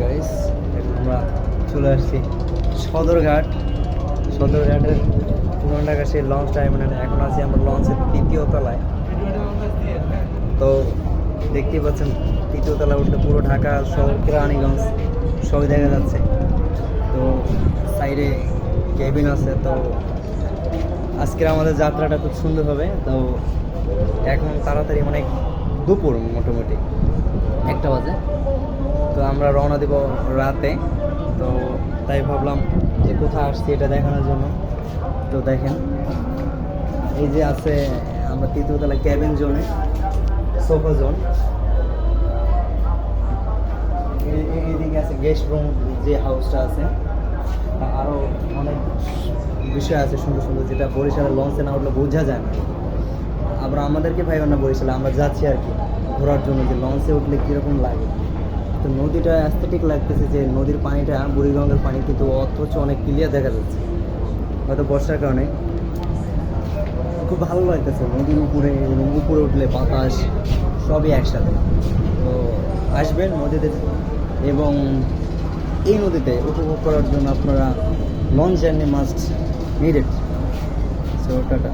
Guys এখন আমরা চলে আসছি সদরঘাট। সদরঘাটের পুরান ঢাকা সেই লঞ্চ টার্মিনালে এখন আছি আমরা লঞ্চের তৃতীয় তলায়। তো দেখতেই পাচ্ছেন, তৃতীয় তলায় উঠলে পুরো ঢাকা শহর কেরানীগঞ্জ, সবই দেখা যাচ্ছে। তো সাইডে কেবিন আছে, তো আজকের আমাদের যাত্রাটা খুব সুন্দর হবে। তো এখন তাড়াতাড়ি মানে দুপুর মোটামুটি। একটা বাজে। তো আমরা রওনা দেব রাতে। তো তাই ভাবলাম যে কোথায় আসছি এটা দেখানোর জন্য। তো দেখেন, এই যে আছে আমরা তৃতীয়তলা ক্যাবিন জোনে সোফা জোন এইদিকে আছে গেস্ট রুম যে হাউসটা আছে আ- আরও অনেক বিষয় আছে সুন্দর সুন্দর, যেটা বরিশালের লঞ্চে না উঠলে বোঝা যায় না। আবার আমাদেরকে ভাই না বরিশালে আমরা যাচ্ছি আর কি, ঘোরার জন্য যে লঞ্চে উঠলে কীরকম লাগে। তো নদীটা অ্যাস্থেটিক লাগতেছে যে নদীর পানিটা বুড়িগঙ্গার পানি, কিন্তু অথচ অনেক ক্লিয়ার দেখা যাচ্ছে। হয়তো বর্ষার কারণে। খুব ভালো লাগতেছে নদীর উপরে উপরে উঠলে বাতাস, সবই একসাথে। তো আসবেন নদীতে এবং এই নদীতে উপভোগ করার জন্য আপনারা launch journey must needed so tata.